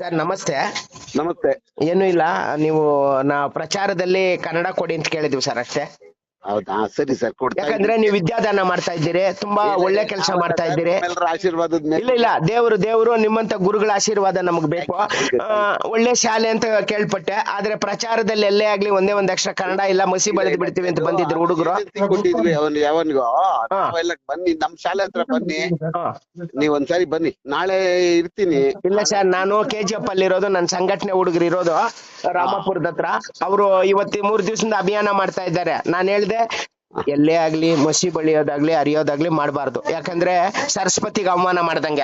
Sir ನಮಸ್ತೆ. ನಮಸ್ತೆ. ಏನು ಇಲ್ಲ ನೀವು ನಾ ಪ್ರಚಾರದಲ್ಲಿ ಕನ್ನಡ ಕೊಡಿ ಅಂತ ಕೇಳಿದ್ವಿ ಸರ್ ಅಷ್ಟೇ. ಹೌದಾ? ಸರಿ ಸರ್ ಕೊಡ್ತಾ ಯಾಕಂದ್ರೆ ನೀವು ವಿದ್ಯಾದಾನ ಮಾಡ್ತಾ ಇದ್ದೀರಿ ತುಂಬಾ ಒಳ್ಳೆ ಕೆಲಸ ಮಾಡ್ತಾ ಇದ್ದೀರಿ. ಎಲ್ಲರ ಆಶೀರ್ವಾದದ ಮೇಲೆ. ಇಲ್ಲ ಇಲ್ಲ ದೇವರು ದೇವರು ನಿಮ್ಮಂತ ಗುರುಗಳ ಆಶೀರ್ವಾದ ನಮಗ್ ಬೇಕು. ಆ, ಒಳ್ಳೆ ಶಾಲೆ ಅಂತ ಕೇಳ್ಪಟ್ಟೆ ಆದ್ರೆ ಪ್ರಚಾರದಲ್ಲಿ ಎಲ್ಲೇ ಆಗ್ಲಿ ಒಂದೇ ಒಂದ್ ಅಕ್ಷರ ಕನ್ನಡ ಇಲ್ಲ ಮಸಿ ಬೆಳೆದು ಬಿಡ್ತೀವಿ ಅಂತ ಬಂದಿದ್ರು ಹುಡುಗರು. ಏಜೆನ್ಸಿ ಕೊಟ್ಟಿದ್ವಿ ಅವನ್ ಯಾವನ್ಗೋ. ನಾವೆಲ್ಲ ಬನ್ನಿ ನಮ್ ಶಾಲೆ ಹತ್ರ ಬನ್ನಿ. ನೀವ್ ಒಂದ್ಸರಿ ಬನ್ನಿ. ನಾಳೆ ಇರ್ತೀನಿ. ಇಲ್ಲ ಸರ್ ನಾನು ಕೆ ಜಿ ಎಫ್ ಅಲ್ಲಿರೋದು ನನ್ನ ಸಂಘಟನೆ ಹುಡುಗರು ಇರೋದು ರಾಮಪುರದ ಹತ್ರ. ಅವರು ಇವತ್ತಿ ಮೂರ್ ದಿವಸದಿಂದ ಅಭಿಯಾನ ಮಾಡ್ತಾ ಇದ್ದಾರೆ. ನಾನು ಹೇಳ್ದೆ ಎಲ್ಲೇ ಆಗ್ಲಿ ಮಸಿ ಬಳಿಯೋದಾಗ್ಲಿ ಅರಿಯೋದಾಗ್ಲಿ ಮಾಡಬಾರ್ದು. ಯಾಕಂದ್ರೆ ಸರಸ್ವತಿಗೆ ಅವಮಾನ ಮಾಡ್ದಂಗೆ.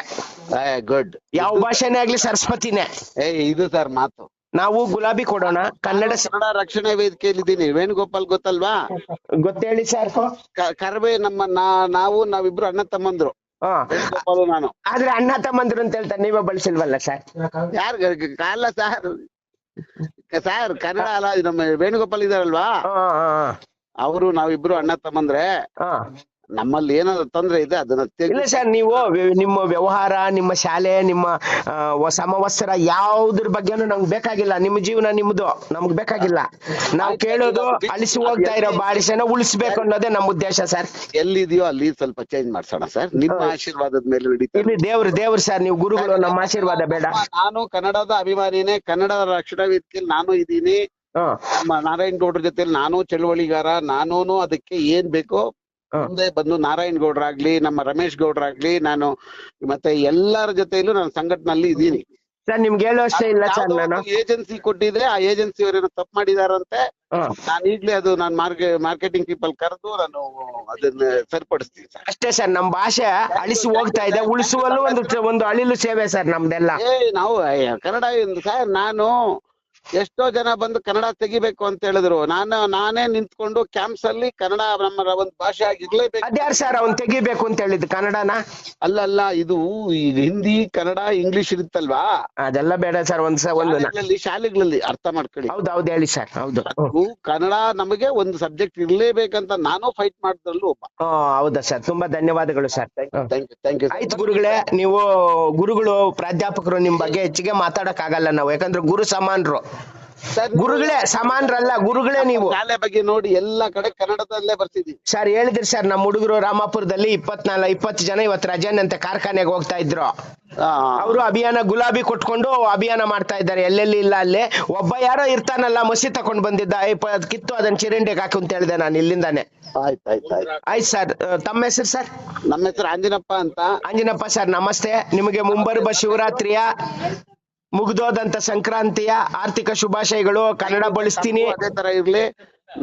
ಗುಡ್. ಯಾವ ಭಾಷೆನೇ ಆಗ್ಲಿ ಸರಸ್ವತಿನೇ. ಏ ಇದು ಸರ್ ಮಾತು. ನಾವು ಗುಲಾಬಿ ಕೊಡೋಣ. ಕನ್ನಡ ಸ- ಕನ್ನಡ ರಕ್ಷಣಾ ವೇದಿಕೆಯಲ್ಲಿ ಇದ್ದೀನಿ ವೇಣುಗೋಪಾಲ್ ಗೊತ್ತಲ್ವಾ? ಗೊತ್ತೇಳಿ ಸರ್. ಕ- ಕರ್ವೆ ನಮ್ಮ ನಾ- ನಾವು ನಾವಿಬ್ರು ಅಣ್ಣ ತಮ್ಮಂದ್ರು. ಹಾ. ವೇಣುಗೋಪಾಲು ನಾನು. ಆದ್ರೆ ಅಣ್ಣ ತಮ್ಮಂದ್ರು ಅಂತ ಹೇಳ್ತಾರೆ. ನೀವೇ ಬಳಸಿಲ್ವಲ್ಲ ಸರ್? ಯಾರ್ ಕಾಲ ಸರ್ ಸರ್ ಕನ್ನಡ ಅಲ್ಲ ಇದು ನಮ್ಮ ವೇಣುಗೋಪಾಲ್ ಇದಾರಲ್ವಾ? ಹಾ ಹಾ. ಅವರು ನಾವಿಬ್ರು ಅಣ್ಣ ತಮ್ಮಂದ್ರೆ ಹಾ. ನಮ್ಮಲ್ಲಿ ಏನಾದ್ರು ತೊಂದ್ರೆ ಇದೆ ಅದನ್ನ ತೆಗ್ದು- ಇಲ್ಲ ಸರ್ ನೀವು ವ್ಯ- ನಿಮ್ಮ ವ್ಯವಹಾರ ನಿಮ್ಮ ಶಾಲೆ ನಿಮ್ಮ ಆ, ವ- ಸಮವಸ್ತ್ರ ಯಾವ್ದ್ರ ಬಗ್ಗೆನೂ ನಮ್ಗೆ ಬೇಕಾಗಿಲ್ಲ. ನಿಮ್ಮ ಜೀವನ ನಿಮ್ದು ನಮ್ಗೆ ಬೇಕಾಗಿಲ್ಲ. ನಾವು ಕೇಳೋದು ಅಳಿಸಿ ಹೋಗ್ತಾ ಇರೋ ಬಾಡಿಸನ ಉಳಿಸ್ಬೇಕು ಅನ್ನೋದೇ ನಮ್ಮ ಉದ್ದೇಶ ಸರ್. ಎಲ್ಲಿದೆಯೋ ಅಲ್ಲಿ ಸ್ವಲ್ಪ ಚೇಂಜ್ ಮಾಡ್ಸೋಣ ಸರ್. ನಿಮ್ಮ ಆಶೀರ್ವಾದದ ಮೇಲೆ ನಡೀತಾ ಇಲ್ಲಿ ದೇವ್ರು ದೇವ್ರು ಸರ್ ನೀವು ಗುರುಗಳು ನಮ್ಮ ಆಶೀರ್ವಾದ ಬೇಡ. ನಾನು ಕನ್ನಡದ ಅಭಿಮಾನಿನೇ ಕನ್ನಡ ರಕ್ಷಣಾ ವೇದಿಕೆಯಲ್ಲಿ ನಾನು ಇದ್ದೀನಿ. ನಾರಾಯಣ್ ಗೌಡ್ರ ಜೊತೆ ನಾನು ಚಳುವಳಿಗಾರ ನಾನೂನು ಅದಕ್ಕೆ ಏನ್ ಬೇಕೋ. ಮುಂದೆ ಬಂದು ನಾರಾಯಣ್ ಗೌಡ್ರಾಗ್ಲಿ ನಮ್ಮ ರಮೇಶ್ ಗೌಡ್ರಾಗ್ಲಿ ನಾನು ಮತ್ತೆ ಎಲ್ಲರ ಜೊತೆಲೂ ನಾನು ಸಂಘಟನಲ್ಲಿ ಇದ್ದೀನಿ. ಸರ್ ನಿಮ್ಗೆ ಹೇಳೋ ಅಷ್ಟೇ ಇಲ್ಲ ಸರ್ ನಾನು. ಏಜೆನ್ಸಿ ಕೊಟ್ಟಿದ್ರೆ ಆ ಏಜೆನ್ಸಿ ಅವರೇನೋ ತಪ್ಪು ಮಾಡಿದಾರಂತೆ. ನಾನು ಈಗ್ಲೇ ಅದು ನಾನು ಮಾರ್ಕೆ ಮಾರ್ಕೆಟಿಂಗ್ ಪೀಪಲ್ ಕರೆದು ನಾನು ಅದನ್ನ ಸರಿಪಡಿಸ್ತೀನಿ ಸರ್. ಅಷ್ಟೇ ಸರ್ ನಮ್ಮ ಭಾಷೆ ಅಳಿಸಿ ಹೋಗ್ತಾ ಇದೆ. ಉಳಿಸುವಲ್ಲೂ ಒಂದು ಒಂದು ಅಳಿಲು ಸೇವೆ ಸರ್ ನಮ್ದೆಲ್ಲ. ಏ ನಾವು ಕನ್ನಡ ಸರ್ ನಾನು ಎಷ್ಟೋ ಜನ ಬಂದು ಕನ್ನಡ ತೆಗಿಬೇಕು ಅಂತ ಹೇಳಿದ್ರು. ನಾನು ನಾನೇ ನಿಂತ್ಕೊಂಡು ಕ್ಯಾಂಪ್ಸ್ ಅಲ್ಲಿ ಕನ್ನಡ ನಮ್ಮ ಒಂದು ಭಾಷೆ ಆಗಿರ್ಲೇಬೇಕು ಅದ್ಯಾರು ಸರ್ ಅವ್ನು ತೆಗಿಬೇಕು ಅಂತ ಹೇಳಿದ್ ಕನ್ನಡನ? ಅಲ್ಲ ಅಲ್ಲ ಇದು ಈ ಹಿಂದಿ ಕನ್ನಡ ಇಂಗ್ಲಿಷ್ ಇರುತ್ತಲ್ವಾ? ಅದೆಲ್ಲ ಬೇಡ ಸರ್ ಒಂದ್ ಸ ಒಂದು ಶಾಲೆಗಳಲ್ಲಿ ಶಾಲೆಗಳಲ್ಲಿ ಅರ್ಥ ಮಾಡ್ಕೊಳ್ಳಿ. ಹೌದು ಹೌದು ಹೇಳಿ ಸರ್ ಹೌದು. ಅದು ಕನ್ನಡ ನಮಗೆ ಒಂದು ಸಬ್ಜೆಕ್ಟ್ ಇರ್ಲೇಬೇಕಂತ ನಾನು ಫೈಟ್ ಮಾಡಿದ್ರಲ್ಲೂ ಒಬ್ಬ. ಹೌದಾ ಸರ್ ತುಂಬಾ ಧನ್ಯವಾದಗಳು sir thank you thank you ಆಯ್ತು ಗುರುಗಳೇ ನೀವು ಗುರುಗಳು ಪ್ರಾಧ್ಯಾಪಕರು ನಿಮ್ ಬಗ್ಗೆ ಹೆಚ್ಚಿಗೆ ಮಾತಾಡಕ್ ಆಗಲ್ಲ ನಾವು. ಯಾಕಂದ್ರೆ ಗುರು ಸಮಾನರು. ಗುರುಗಳೇ ಸಮಾನರಲ್ಲ ಗುರುಗಳೇ ನೀವು. ಶಾಲೆ ಬಗ್ಗೆ ನೋಡಿ ಎಲ್ಲಾ ಕಡೆ ಕನ್ನಡದಲ್ಲೇ ಬರ್ತಿದ್ವಿ ಸರ್ ಹೇಳಿದ್ರಿ ಸರ್ ನಮ್ಮ ಹುಡುಗರು ರಾಮಾಪುರದಲ್ಲಿ ಇಪ್ಪತ್ನಾಲ್ಕು ಇಪ್ಪತ್ತು ಜನ ಇವತ್ತು ಅಂತ ಕಾರ್ಖಾನೆಗೆ ಹೋಗ್ತಾ ಇದ್ರು. ಅವರು ಅಭಿಯಾನ ಗುಲಾಬಿ ಕೊಟ್ಕೊಂಡು ಅಭಿಯಾನ ಮಾಡ್ತಾ ಇದ್ದಾರೆ. ಎಲ್ಲೆಲ್ಲಿ ಇಲ್ಲ ಅಲ್ಲಿ. ಒಬ್ಬ ಯಾರೋ ಇರ್ತಾನಲ್ಲ ಮಸಿ ತಕೊಂಡ್ ಬಂದಿದ್ದ. ಕಿತ್ತು ಅದನ್ನ ಚಿರಂಡಿಗೆ ಹಾಕು ಅಂತ ಹೇಳಿದೆ ನಾನು ಇಲ್ಲಿಂದಾನೆ. ಆಯ್ತ್ ಆಯ್ತ್ ಆಯ್ತು. ಆಯ್ತು ಸರ್ ತಮ್ಮ ಹೆಸರು ಸರ್? ನಮ್ಮ ಹೆಸರು ಆಂಜಿನಪ್ಪ ಅಂತ. ಅಂಜನಪ್ಪ ಸರ್ ನಮಸ್ತೆ. ನಿಮಗೆ ಮುಂಬರುವ ಶಿವರಾತ್ರಿಯ ಮುಗ್ದೋದಂತ ಸಂಕ್ರಾಂತಿಯ ಆರ್ಥಿಕ ಶುಭಾಶಯಗಳು. ಕನ್ನಡ ಬಳಸ್ತೀನಿ. ಅದೇ ತರ ಇರ್ಲಿ.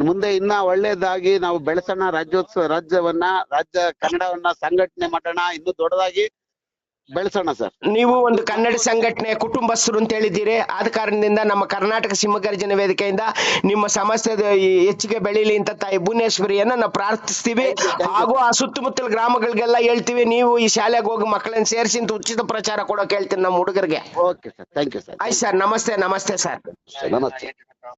ಮುಂದೆ ಇನ್ನ ಒಳ್ಳೇದಾಗಿ ನಾವು ಬೆಳೆಸೋಣ ರಾಜ್ಯೋತ್ಸವ ರಾಜ್ಯವನ್ನ ರಾಜ್ಯ ಕನ್ನಡವನ್ನ ಸಂಘಟನೆ ಮಾಡೋಣ. ಇನ್ನು ದೊಡ್ಡದಾಗಿ ಬೆಳೆಸೋಣ ಸರ್. ನೀವು ಒಂದು ಕನ್ನಡ ಸಂಘಟನೆ ಕುಟುಂಬಸ್ಥರು ಅಂತ ಹೇಳಿದ್ದೀರಿ. ಆದ ಕಾರಣದಿಂದ ನಮ್ಮ ಕರ್ನಾಟಕ ಸಿಂಹಗರ್ಜನ ವೇದಿಕೆಯಿಂದ ನಿಮ್ಮ ಸಮಸ್ಯೆ ಹೆಚ್ಚಿಗೆ ಬೆಳೀಲಿ ಅಂತ ತಾಯಿ ಭುವನೇಶ್ವರಿಯನ್ನ ನಾವು ಪ್ರಾರ್ಥಿಸ್ತೀವಿ. ಹಾಗೂ ಆ ಸುತ್ತಮುತ್ತಲ ಗ್ರಾಮಗಳಿಗೆಲ್ಲ ಹೇಳ್ತೀವಿ. ನೀವು ಈ ಶಾಲೆಗೆ ಹೋಗಿ ಮಕ್ಕಳನ್ನ ಸೇರಿಸಿ ಅಂತ ಉಚಿತ ಪ್ರಚಾರ ಕೊಡೋಕೆ ಹೇಳ್ತೀನಿ ನಮ್ಮ ಹುಡುಗರಿಗೆ. Okay sir thank you sir ಆಯ್ತು ಸರ್. ನಮಸ್ತೆ ನಮಸ್ತೆ ಸರ್. ನಮಸ್ತೆ.